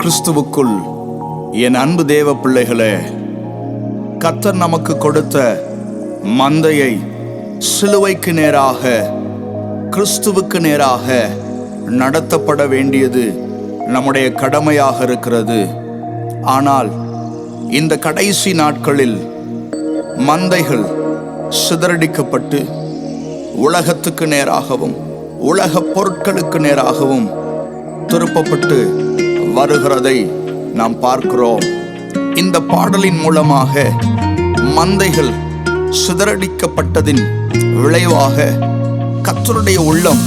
கிறிஸ்துவுக்குள் என் அன்பு தேவ பிள்ளைகளே கத்தர் நமக்கு கொடுத்த மந்தையை சிலுவைக்கு நேராக கிறிஸ்துவுக்கு நேராக நடத்தப்பட வேண்டியது நம்முடைய கடமையாக இருக்கிறது. ஆனால் இந்த கடைசி நாட்களில் மந்தைகள் சிதறடிக்கப்பட்டு உலகத்துக்கு நேராகவும் உலக பொருட்களுக்கு நேராகவும் திருப்பப்பட்டு வருகிறதை நாம் பார்க்கிறோம். இந்த பாடலின் மூலமாக மந்தைகள் சிதறடிக்கப்பட்டதின் விளைவாக கத்தருடைய உள்ளம்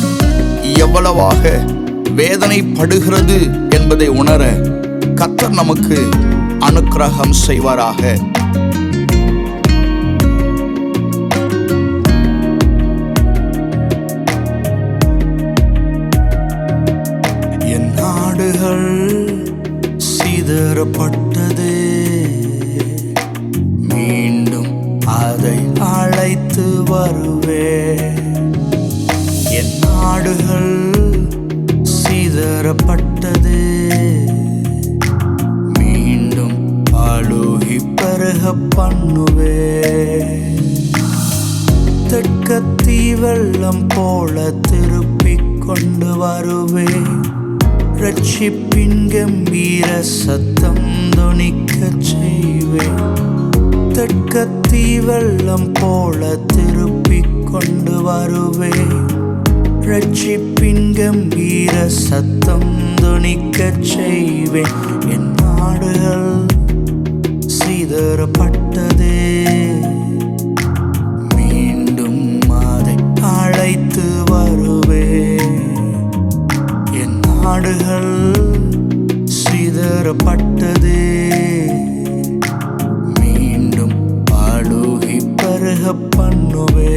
எவ்வளவாக வேதனைப்படுகிறது என்பதை உணர கத்தர் நமக்கு அனுக்கிரகம் செய்வாராக. வருவே. என் நாடுகள் சீதரப்பட்டது. மீண்டும் அழுகி பருக பண்ணுவே. தெற்கத்தி வெள்ளம் போல திருப்பிக் கொண்டு வருவே. ரட்சிப்பின் கம்பீர சத்தம் துணிக்கச் செய்வேன். தெற்கத்தி வெள்ளம் போல திருப்பிக் கொண்டு வருவே. ரட்சிப்பின் கம்பீர சத்தம் துணிக்கச் செய்வேன் என் நாடுகள் சிதறப்பட்டதே மீண்டும் அதை அழைத்து வருவே. என் நாடுகள் சிதறப்பட்டதே பருக பண்ணுவே.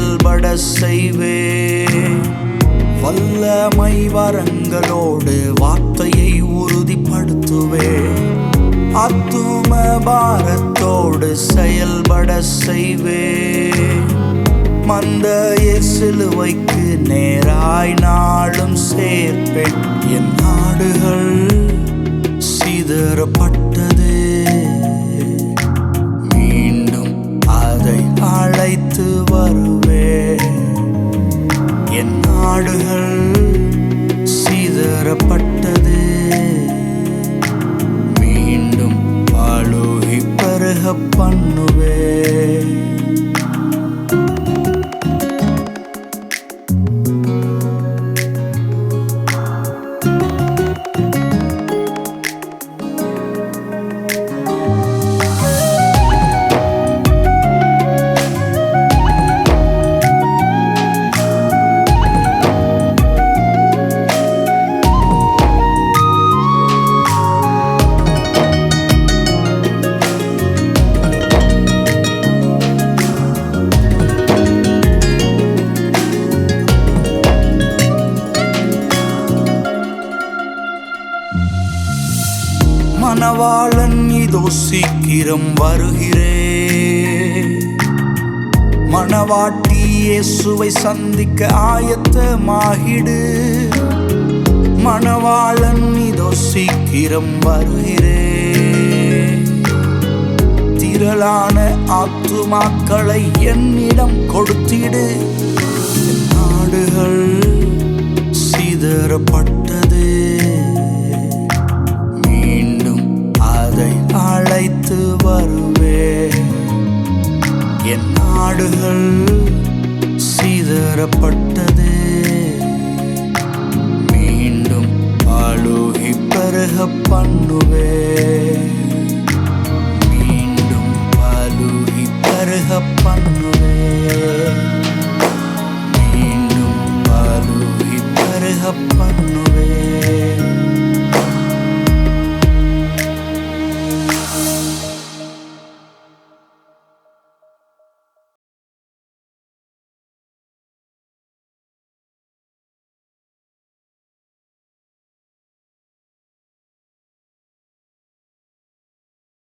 செயல்பட செய்வே. வல்லமை வரங்களோடு வார்த்தையை உறுதிப்படுத்துவே. அத்தும பாரத்தோடு செயல்பட செய்வே. மந்தைய சிலுவைக்கு நேராய் நாளும் சேர்ப்பேன் என் பண்ணுவே மணவாளன் இதோ சீக்கிரம் வருகிறே. மணவாட்டி இயேசுவை சந்திக்க ஆயத்தமாகிடு. மணவாளன் இதோ சீக்கிரம் வருகிறே. திரளான ஆத்துமாக்களை என்னிடம் கொடுத்திடு. நாடுகள் சிதறப்பட்டது சிதறப்பட்டது மீண்டும் ஆளுகி பருக பண்ணுவேன்.